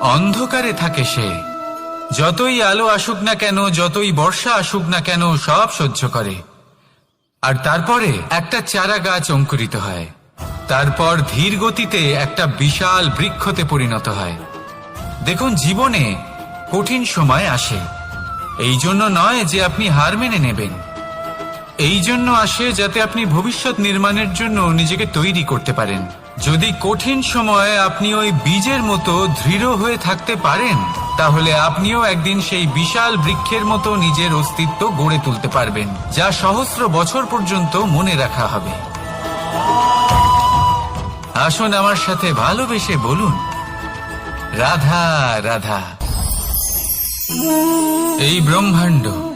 অন্ধকারে থাকে সে। যতই আলো আসুক না কেন, যতই বর্ষা আসুক না কেন, সব সহ্য করে। আর তারপরে একটা চারা গাছ অঙ্কুরিত হয়। তারপর ধীর গতিতে একটা বিশাল বৃক্ষতে পরিণত হয়। দেখুন, জীবনে কঠিন সময় আসে। এই জন্য নয় যে আপনি হার মেনে নেবেন। এই জন্য আসে যাতে আপনি ভবিষ্যৎ নির্মাণের জন্য নিজেকে তৈরি করতে পারেন। যদি কঠিন সময়ে আপনি ওই বীজের মতো দৃঢ় হয়ে থাকতে পারেন, তাহলে আপনিও একদিন সেই বিশাল বৃক্ষের মতো নিজের অস্তিত্ব গড়ে তুলতে পারবেন, যা সহস্র বছর পর্যন্ত মনে রাখা হবে। আসুন আমার সাথে ভালোবেসে বলুন, রাধা রাধা। এই ব্রহ্মাণ্ড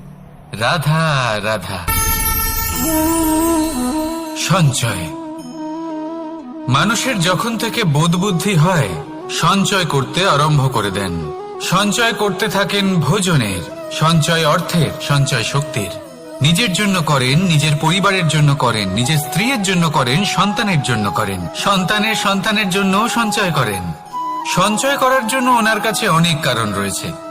রাধা রাধা। সঞ্চয়। মানুষের যখন থেকে বোধ বুদ্ধি হয়, সঞ্চয় করতে আরম্ভ করে দেন। সঞ্চয় করতে থাকেন ভোজনের, সঞ্চয় অর্থের, সঞ্চয় শক্তির। নিজের জন্য করেন, নিজের পরিবারের জন্য করেন, নিজের স্ত্রীর জন্য করেন, সন্তানের জন্য করেন। সন্তানের সন্তানের জন্য সঞ্চয় করেন। সঞ্চয় করার জন্য ওনার কাছে অনেক কারণ রয়েছে।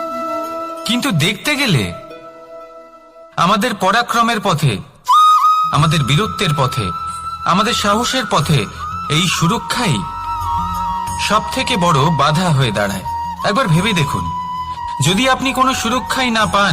কিন্তু দেখতে গেলে আমাদের পরাক্রমের পথে, আমাদের বীরত্বের পথে, আমাদের সাহসের পথে এই সুরক্ষাই সব থেকে বড় বাধা হয়ে দাঁড়ায়। একবার ভেবে দেখুন, যদি আপনি কোনো সুরক্ষাই না পান